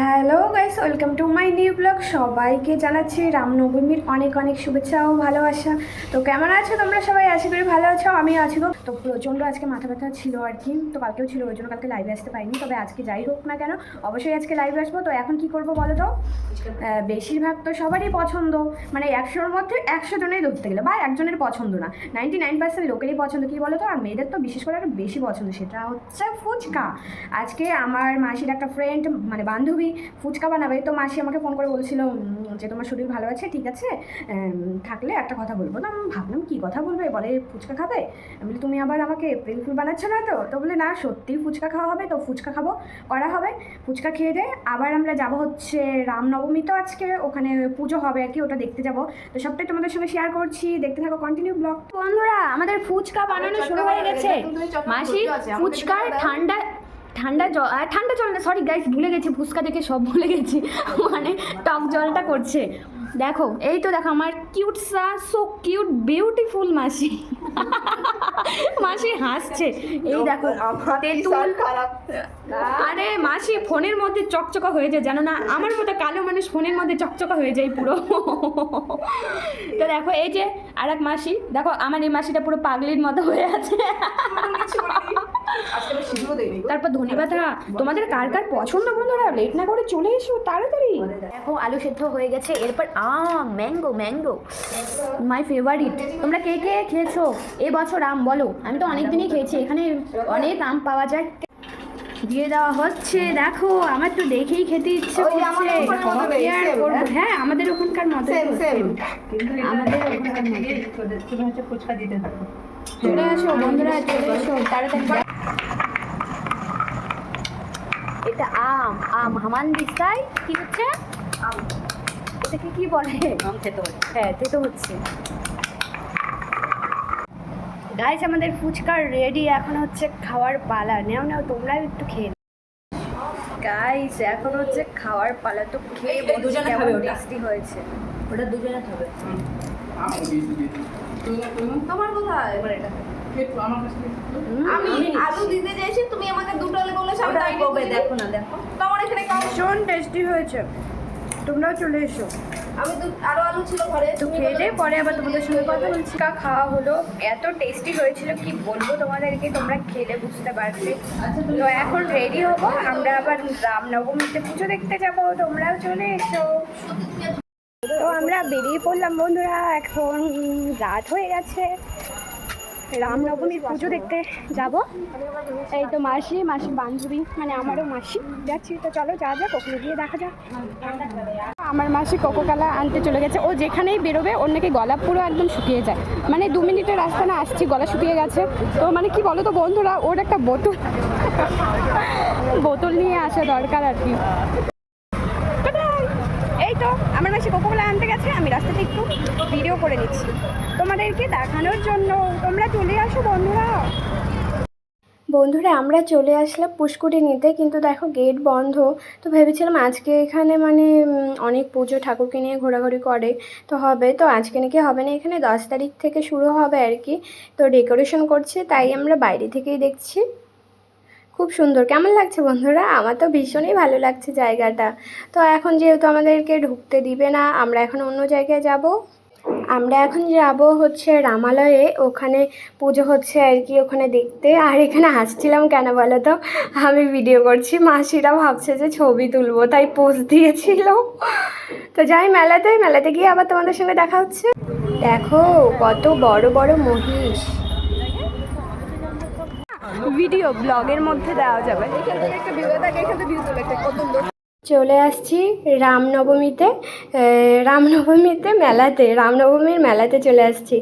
Hello guys welcome to my new vlog সবাইকে জানাচ্ছি রামনবমীর অনেক অনেক শুভেচ্ছা ও ভালোবাসা। তো কেমন আছো তোমরা সবাই? আশা করি ভালো আছো আমি আছি গো। তো প্রচণ্ড আজকে মাথা ব্যথা ছিল আর কি। তো কালকেও ছিল, ওই জন্য কালকে লাইভে আসতে পারিনি। তবে আজকে যাই হোক না কেন, অবশ্যই আজকে লাইভে আসব। তো এখন কি করব বলো তো? বেশিরভাগ তো সবারই পছন্দ। মানে একশোর মধ্যে একশো জনেই ধরতে গেলে, বা একজনের পছন্দ না। নাইনটি নাইন পার্সেন্ট লোকেরই পছন্দ, কী বলো তো? আর মেয়েদের তো বিশেষ করে আরও বেশি পছন্দ, সেটা হচ্ছে ফুচকা। আজকে আমার মাসির একটা ফ্রেন্ড মানে বান্ধবী ফুচকা বানাবে। তো মাসি আমাকে ফোন করে বলছিল যে তোমার শরীর ভালো আছে ঠিক আছে থাকলে একটা কথা বলব। না আমি ভাবলাম কী কথা বলবে? বলে ফুচকা খাবে? আমি তুমি আবার আমাকে এপ্রিল ফুল বানাচ্ছ না তো? তো বলে না সত্যিই ফুচকা খাওয়া হবে তো ফুচকা খাব করা হবে। ফুচকা খেয়ে দিয়ে আবার আমরা যাব হচ্ছে রামনবমী তো আজকে ওখানে পুজো হবে আর কি ওটা দেখতে যাব। তো সবটাই তোমাদের সঙ্গে শেয়ার করছি। দেখতে থাকো কন্টিনিউ ব্লগ বন্ধুরা আমাদের ফুচকা বানানো শুরু হয়ে গেছে। মাসি ফুচকার ঠান্ডা ঠান্ডা জল ঠান্ডা জল না সরি গাইস ভুলে গেছি ফুচকা দেখে সব ভুলে গেছি। মানে টক জলটা করছে। দেখো এই তো দেখো আমার কিউট সা সো কিউট বিউটিফুল মাসি। মাসি হাসছে। এই দেখো তেঁতুল আরে মাসি ফোনের মধ্যে চকচকা হয়ে যায় জানো না? আমার মতো কালো মানুষ ফোনের মধ্যে চকচকা হয়ে যায় পুরো। তো দেখো এই যে আর এক মাসি দেখো আমার এই মাসিটা পুরো পাগলির মতো হয়ে আছে। তারপর ধনেপাতা তোমাদের কার কার পছন্দ বন্ধুরা? লেট না করে চলে এসো তাড়াতাড়ি। দেখো আলু সেদ্ধ হয়ে গেছে এরপর আম ম্যাঙ্গো ম্যাঙ্গো। মাই ফেভারিট তোমরা কে কে খেয়েছো? এই বছর আম বলো। আমি তো অনেক দিনই খেয়েছি এখানে অনেক আম পাওয়া যায়। দিয়ে দেওয়া হচ্ছে দেখো আমার তো দেখেই খেতে ইচ্ছে করছে? হ্যাঁ? আমাদের ওখানকার মতো. আমাদের ওখানকার মতো। তুমি হচ্ছে ফুচকা দিতে থাকো। চলে আসো বন্ধুরা চলে এসো তাড়াতাড়ি। এটা আম আম হামান দিস্তাই কি হচ্ছে? এটাকে কি বলে? আম খেতে হচ্ছে হ্যাঁ তেতো হচ্ছে। গাইস আমাদের ফুচকা রেডি এখন হচ্ছে খাওয়ার পালা। নেও নাও তোমরাও একটু খেয়ে গাইস এখন হচ্ছে খাওয়ার পালা। তো খেয়ে দুজনে খাবে ওটা। টেস্টি হয়েছে? ওটা দুজনে খাবে। তোমার কোথায়? এবার এটা আমি আলু দিতে চাইছি তুমি আমাকে দুটো আলু বলে ওটা সামনে কবে দেখো না দেখো। তোমার এখানে ভীষণ টেস্টি হয়েছে। তোমরাও চলে এসো। আমি তো আরও আলু ছিল ঘরে তো খেয়ে পরে আবার তোমাদের সঙ্গে কথা বলছি। কা খাওয়া হলো এত টেস্টি হয়েছিল কি বলব তোমাদেরকে? তোমরা খেলে বুঝতে পারবে। তো এখন রেডি হব আমরা আবার রামনবমীতে পুজো দেখতে যাব তোমরাও চলে এসো। তো আমরা বেরিয়ে পড়লাম বন্ধুরা এখন রাত হয়ে গেছে। রামনবমীর পুজো দেখতে যাব। এই তো মাসি মাসি বান্ধবী মানে আমারও মাসি। যাচ্ছি, তো চলো যা যাক, ওখানে গিয়ে দেখা যাক। আমার মাসি কোকোকালা আনতে চলে গেছে। ও যেখানেই বেরোবে, ওর নাকি গলা পুরো একদম শুকিয়ে যায়। মানে দু মিনিটের রাস্তা না, আসছি, গলা শুকিয়ে গেছে। তো মানে কি বলো তো বন্ধুরা, ওর একটা বোতল বোতল নিয়ে আসা দরকার আর কি। তো আমার মাসি কোকোকোলা আনতে গেছে, আমি রাস্তাতে একটু ভিডিও করে নিচ্ছি। তোমাদেরকে দেখানোর জন্য তোমরা চলে আসো বন্ধুরা। বন্ধুরা, আমরা চলে আসলাম পুষ্কুটি নিতে, কিন্তু দেখো গেট বন্ধ। তো ভেবেছিলাম আজকে এখানে মানে অনেক পুজো ঠাকুরকে নিয়ে ঘোরাঘুরি করে, তো হবে। তো আজকে নাকি হবে না, এখানে দশ তারিখ থেকে শুরু হবে আর কি। তো ডেকোরেশন করছে, তাই আমরা বাইরে থেকেই দেখছি। খুব সুন্দর। কেমন লাগছে বন্ধুরা? আমার তো ভীষণই ভালো লাগছে জায়গাটা। তো এখন যেহেতু আমাদেরকে ঢুকতে দিবে না, আমরা এখন অন্য জায়গায় যাব। আমরা এখন যাব হচ্ছে রামালয়ে। ওখানে পুজো হচ্ছে আর কি ওখানে দেখতে। আর এখানে হাসছিলাম কেন বলো তো? আমি ভিডিও করছি। মাসিরা ভাবছে যে ছবি তুলবো, তাই পোজ দিয়েছিল। তো যাই, মেলাতে মেলাতে গিয়ে আবার তোমাদের সঙ্গে দেখা হচ্ছে। দেখো, কত বড় বড় মহিষ। ভিডিও ব্লগের মধ্যে দেওয়া যাবে। চলে আসছি রামনবমীতে রামনবমীতে মেলাতে, রামনবমীর মেলাতে চলে আসছি,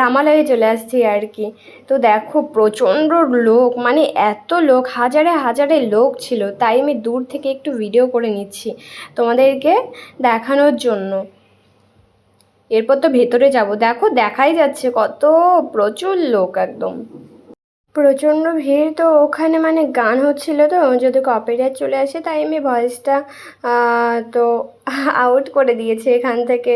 রামালয়ে চলে আসছি আর কি। তো দেখো প্রচণ্ড লোক মানে এত লোক, হাজারে হাজারে লোক ছিল, তাই আমি দূর থেকে একটু ভিডিও করে নিচ্ছি তোমাদেরকে দেখানোর জন্য। এরপর তো ভেতরে যাব, দেখো দেখাই যাচ্ছে কত প্রচুর লোক একদম। প্রচণ্ড ভিড়, তো ওখানে মানে গান হচ্ছিল তো, যদি কপিরাইট চলে আসে তাই আমি ভয়েসটা তো আউট করে দিয়েছি এখান থেকে।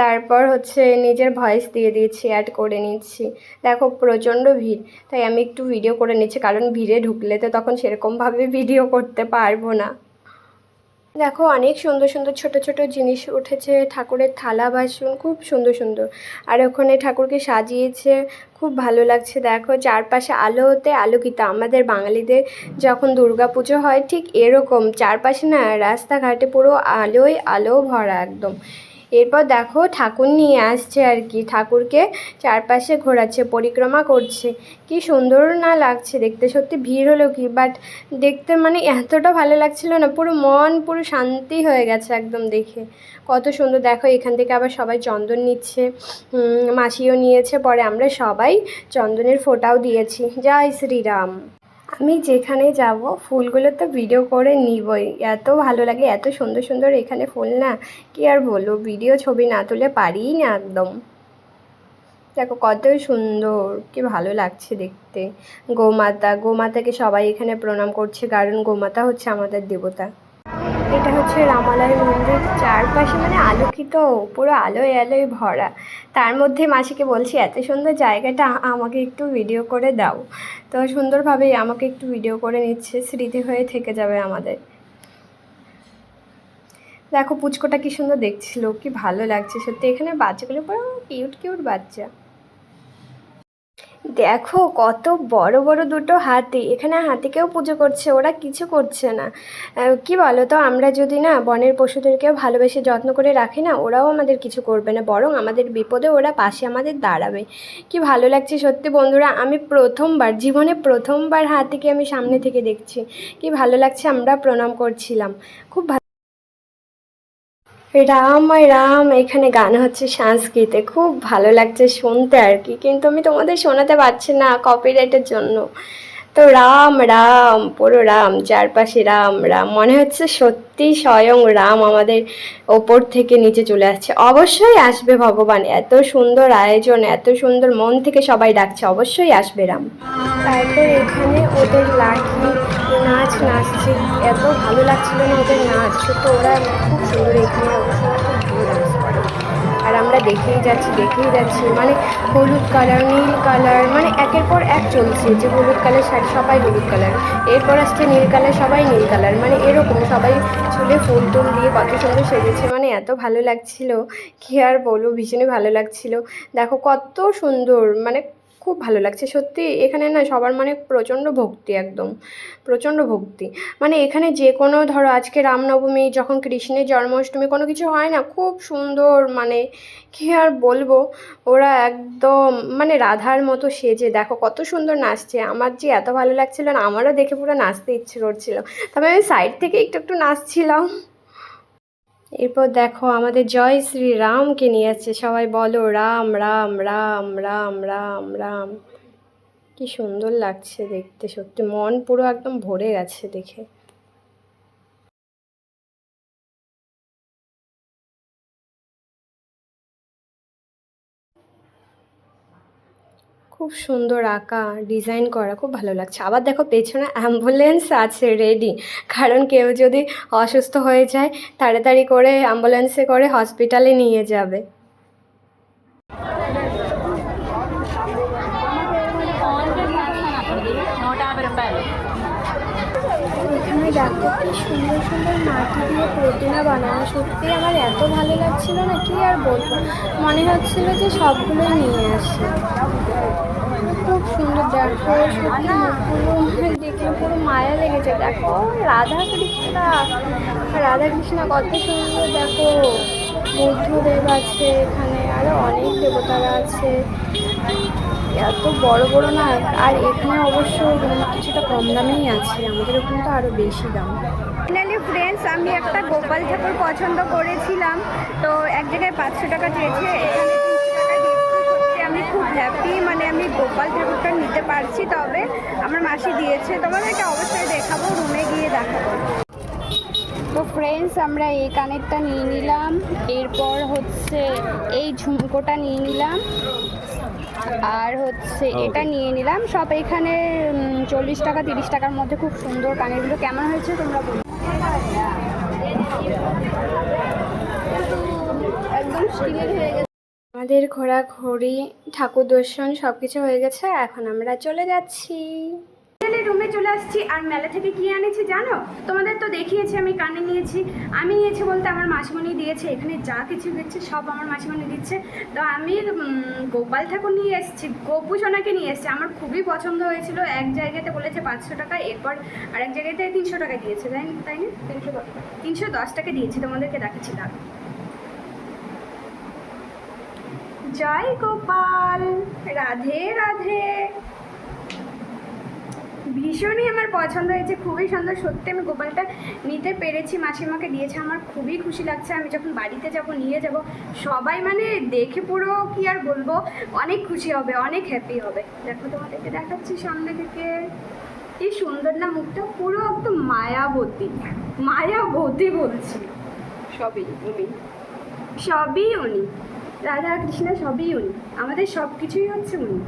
তারপর হচ্ছে নিজের ভয়েস দিয়ে দিয়েছি অ্যাড করে নিচ্ছি। দেখো প্রচণ্ড ভিড়, তাই আমি একটু ভিডিও করে নিচ্ছি, কারণ ভিড়ে ঢুকলে তো তখন সেরকমভাবে ভিডিও করতে পারব না। দেখো, অনেক সুন্দর সুন্দর ছোট ছোট জিনিস উঠেছে, ঠাকুরের থালা, বাসন, খুব সুন্দর সুন্দর। আর ওখানে ঠাকুরকে সাজিয়েছে, খুব ভালো লাগছে। দেখো, চারপাশে আলোতে আলোকিত। আমাদের বাঙালিদের যখন দুর্গা পুজো হয়, ঠিক এরকম। চারপাশে না রাস্তাঘাটে পুরো আলোয় আলো ভরা একদম। এরপর দেখো ঠাকুর নিয়ে আসছে আর কি। ঠাকুরকে চারপাশে ঘোরাচ্ছে, পরিক্রমা করছে। কি সুন্দর না লাগছে দেখতে, সত্যি ভিড় হলো কি? বাট দেখতে মানে এতটা ভালো লাগছিল না, পুরো মন পুরো শান্তি হয়ে গেছে একদম দেখে। কত সুন্দর, দেখো এখান থেকে আবার সবাই চন্দন নিচ্ছে মাসিও নিয়েছে, পরে আমরা সবাই চন্দনের ফোটাও দিয়েছি। জয় শ্রীরাম। আমি যেখানে যাব, ফুলগুলো তো ভিডিও করে নিবই। এত ভালো লাগে, এত সুন্দর সুন্দর এখানে ফুল না, কি আর বলব? ভিডিও ছবি না তুলে পারিই না একদম। দেখো কত সুন্দর, কি ভালো লাগছে দেখতে। গোমাতা, গোমাতাকে সবাই এখানে প্রণাম করছে, কারণ গোমাতা হচ্ছে আমাদের দেবতা। এটা হচ্ছে রামালয় মন্দির চারপাশে মানে আলোকিত, পুরো আলোয় আলোয় ভরা। তার মধ্যে মাসিকে বলছি, এত সুন্দর জায়গাটা, আমাকে একটু ভিডিও করে দাও। তো সুন্দরভাবেই আমাকে একটু ভিডিও করে নিচ্ছে, স্মৃতি হয়ে থেকে যাবে আমাদের। দেখো পুচকোটা কি সুন্দর দেখছিল কি ভালো লাগছে। সত্যি এখানে বাচ্চাগুলো পুরো কিউট কিউট বাচ্চা। দেখো কত বড় বড় দুটো হাতি। এখানে হাতিকেও পুজো করছে, ওরা কিছু করছে না। কি বলো তো আমরা যদি না বনের পশুদেরকেও ভালোবেসে যত্ন করে রাখি না, ওরাও আমাদের কিছু করবে না, বরং আমাদের বিপদে ওরা পাশে আমাদের দাঁড়াবে। কি ভালো লাগছে সত্যি বন্ধুরা, আমি প্রথমবার, জীবনে প্রথমবার হাতিকে আমি সামনে থেকে দেখছি। কি ভালো লাগছে, আমরা প্রণাম করছিলাম। খুব রাম আর রাম, এখানে গান হচ্ছে সংস্কৃতে। খুব ভালো লাগছে শুনতে আর কি। কিন্তু আমি তোমাদের শোনাতে পারছি না কপিরাইটের জন্য। তো রাম রাম, পুরো রাম, চারপাশে রাম রাম। মনে হচ্ছে সত্যি স্বয়ং রাম আমাদের ওপর থেকে নিচে চলে আসছে। অবশ্যই আসবে ভগবান। এত সুন্দর আয়োজন, এত সুন্দর মন থেকে সবাই ডাকছে। অবশ্যই আসবে রাম। তারপর এখানে ওদের লাঠি, নাচ নাচছে। এত ভালো লাগছিল না ওদের নাচ। সত্যি, ওরা খুব সুন্দর এখানে আমরা দেখেই যাচ্ছি দেখেই যাচ্ছি। মানে হলুদ কালার, নীল কালার মানে একের পর এক চলছে যে হলুদ কালার শাড়ি, সবাই হলুদ কালার। এরপর আসছে নীল কালার, সবাই নীল কালার। মানে এরকম সবাই চুলে ফুল টুল দিয়ে কত সুন্দর সেজেছে। মানে এত ভালো লাগছিল। কি আর বলব, ভীষণই ভালো লাগছিল। দেখো কত সুন্দর মানে খুব ভালো লাগছে। সত্যি এখানে না সবার মানে প্রচণ্ড ভক্তি একদম, প্রচণ্ড ভক্তি। মানে এখানে যে কোনো ধরো আজকে রামনবমী, যখন কৃষ্ণের জন্মাষ্টমী কোনো কিছু হয় না, খুব সুন্দর মানে কী আর বলব, ওরা একদম মানে রাধার মতো সেজে। দেখো কত সুন্দর নাচছে। আমার যে এত ভালো লাগছিল না, আমারও দেখে পুরো নাচতে ইচ্ছে করছিল। তবে আমি সাইড থেকে একটু একটু নাচছিলাম। এরপর দেখো আমাদের জয় শ্রী রামকে নিয়ে আসছে। সবাই বলো, রাম রাম রাম রাম রাম রাম। কি সুন্দর লাগছে দেখতে, সত্যি মন পুরো একদম ভরে গেছে দেখে। খুব সুন্দর আঁকা ডিজাইন করা খুব ভালো লাগছে। আবার দেখো পেছনে অ্যাম্বুলেন্স আছে রেডি কারণ কেউ যদি অসুস্থ হয়ে যায়, তাড়াতাড়ি করে অ্যাম্বুলেন্সে করে হসপিটালে নিয়ে যাবে। দেখো কি সুন্দর সুন্দর মাটি দিয়ে প্রতিমা বানানো, সত্যি আমার এত ভালো লাগছিল না, কি আর বলব? মনে হচ্ছিল যে সবগুলোই নিয়ে আসি খুব সুন্দর, দেখো, সত্যি মানে দেখলে পুরো মায়া লেগেছে, দেখো রাধা কৃষ্ণ রাধা কৃষ্ণা কত সুন্দর, দেখো, বুদ্ধদেব আছে এখানে, আরও অনেক দেবতারা আছে। এত বড় বড় না আর এখানে অবশ্য কিছুটা কম দামেই আছে আমাদের ওখানে তো আরও বেশি দাম। ফাইনালি ফ্রেন্ডস আমি একটা গোপাল ঠাকুর পছন্দ করেছিলাম তো এক জায়গায় পাঁচশো টাকা চেয়েছে এখানে আমি খুব হ্যাপি মানে আমি গোপাল ঠাকুরটা নিতে পারছি তবে আমার মাসি দিয়েছে তোমাদেরকে অবশ্যই দেখাবো রুমে গিয়ে দেখাবো। তো ফ্রেন্ডস আমরা এই কানেরটা নিয়ে নিলাম এরপর হচ্ছে এই ঝুমকোটা নিয়ে নিলাম। আর হচ্ছে এটা নিয়ে নিলাম। সব এখানে চল্লিশ টাকা তিরিশ টাকার মধ্যে খুব সুন্দর কানেরগুলো। কেমন হয়েছে তোমরা বলো? একদম স্টিলের হয়ে গেছে। আমাদের ঘোরাঘুরি ঠাকুর দর্শন সব কিছু হয়ে গেছে। এখন আমরা চলে যাচ্ছি। রুমে চলে আসছি। আর মেলা থেকে কি এনেছি জানো? তোমাদের তো দেখিয়েছি আমি কানে নিয়েছি। আমি নিয়েছি বলতে আমার মাসিমণি দিয়েছে। এখানে যা কিছু দিচ্ছে সব আমার মাসিমণি দিচ্ছে। তো আমি গোপাল ঠাকুর নিয়ে এসেছি গোপু সোনাকে নিয়ে এসেছি। আমার খুবই পছন্দ হয়েছিল। এক জায়গাতে বলেছে পাঁচশো টাকা এরপর আর এক জায়গাতে তিনশো টাকা দিয়েছে। তাই তাই না? তিনশো দশ তিনশো দশ টাকা দিয়েছি তোমাদেরকে দেখাচ্ছি দাঁড়াও। জয় গোপাল রাধে রাধে। ভীষণই আমার পছন্দ হয়েছে খুবই সুন্দর। সত্যি আমি গোপালটা নিতে পেরেছি মাসিমাকে দিয়েছে আমার খুবই খুশি লাগছে। আমি যখন বাড়িতে যাব নিয়ে যাব সবাই মানে দেখে পুরো কি আর বলব অনেক খুশি হবে অনেক হ্যাপি হবে। দেখো তোমাদেরকে দেখাচ্ছি সামনে থেকে। কি সুন্দর না মুখটা পুরো একদম মায়াবতী মায়াবতী বলছি। সবই উনি। সবই উনি। রাধা কৃষ্ণ সবই উনি। আমাদের সব কিছুই হচ্ছে উনি।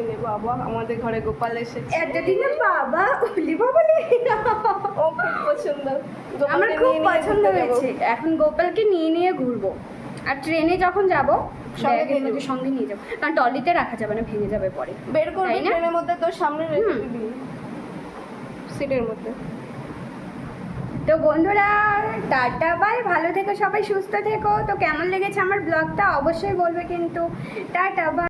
একটুখানি বাবা আমাদের ঘরে গোপাল এসেছে এতদিনে বাবা উলি বাবা নেই। ও খুব পছন্দ। আমার খুব পছন্দ হয়েছে। এখন গোপালকে নিয়ে নিয়ে ঘুরবো। আর ট্রেনে যখন যাব সঙ্গে ব্যাগের মধ্যে যাব। সঙ্গে নিয়ে যাব। কারণ টলিতে রাখা যাবে না ভেঙে যাবে পরে। বের করবি? ট্রেনের মধ্যে? তোর সামনে রেখে দিবি। সিটের মধ্যে। তো বন্ধুরা টাটা বাই। ভালো থেকো সবাই সুস্থ থেকো। তো কেমন লেগেছে আমার ব্লগটা? অবশ্যই বলবে কিন্তু। Tata bye.